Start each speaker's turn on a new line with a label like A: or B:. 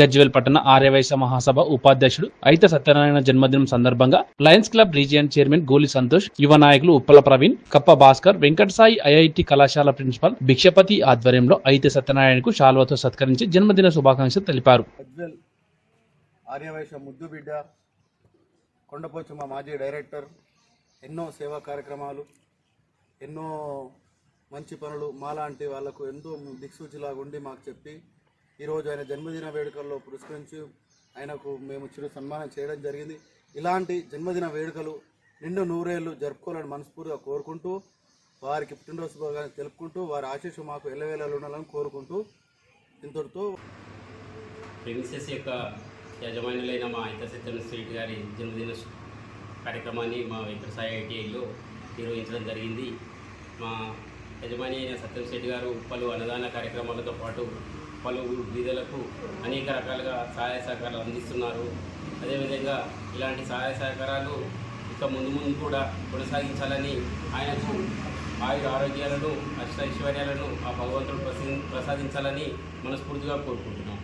A: గజ్వేల్ పట్టణ ఆర్యవైశ్య మహాసభ ఉపాధ్యక్షుడు. అయిత సత్యనారాయణ జన్మదినం సందర్భంగా లయన్స్ క్లబ్ రీజియన్ చైర్మన్ గోలి సంతోష్ యువ నాయకులు ఉప్పల ప్రవీణ్ కప్ప భాస్కర్ వెంకట సాయి ఐఐటి కళాశాల ప్రిన్సిపల్ భిక్షపతి ఆధ్వర్యంలో అయిత సత్యనారాయణకు శాల్వతో సత్కరించి జన్మదిన శుభాకాంక్షలు తెలిపారు.
B: ఆర్యవైశ్య ముద్దుబిడ్డ మాజీ డైరెక్టర్ ఎన్నో సేవా కార్యక్రమాలు ఎన్నో మంచి పనులు మాలాంటి వాళ్ళకు ఎంతో దిక్సూచిలాగా ఉండి మాకు చెప్పి ఈరోజు ఆయన జన్మదిన వేడుకల్లో పురస్కరించి ఆయనకు మేము చిరు సన్మానం చేయడం జరిగింది. ఇలాంటి జన్మదిన వేడుకలు నిండు నూరేళ్ళు జరుపుకోవాలని మనస్ఫూర్తిగా కోరుకుంటూ వారికి పుట్టినరోజు శుభాకాంక్షలు తెలుపుకుంటూ వారి ఆశీస్సు మాకు ఎల్లవేళలు ఉండాలని కోరుకుంటూ ఇంతటితో
C: ప్రిన్సెస్ యొక్క యజమానులైన మా ఇత సత్యం స్ట్రీట్ గారి జన్మదిన కార్యక్రమాన్ని మా వెంకట సాయి ఐటీఐలో నిర్వహించడం జరిగింది. మా యజమాని అయిన సత్యం శెట్టి గారు పలు అన్నదాన కార్యక్రమాలతో పాటు పలు బీదలకు అనేక రకాలుగా సహాయ సహకారాలు అందిస్తున్నారు. అదేవిధంగా ఇలాంటి సహాయ సహకారాలు ఇక ముందు ముందు కూడా కొనసాగించాలని ఆయనకు ఆయుర ఆరోగ్యాలను అష్టైశ్వర్యాలను ఆ భగవంతుడు ప్రసాదించాలని మనస్ఫూర్తిగా కోరుకుంటున్నాం.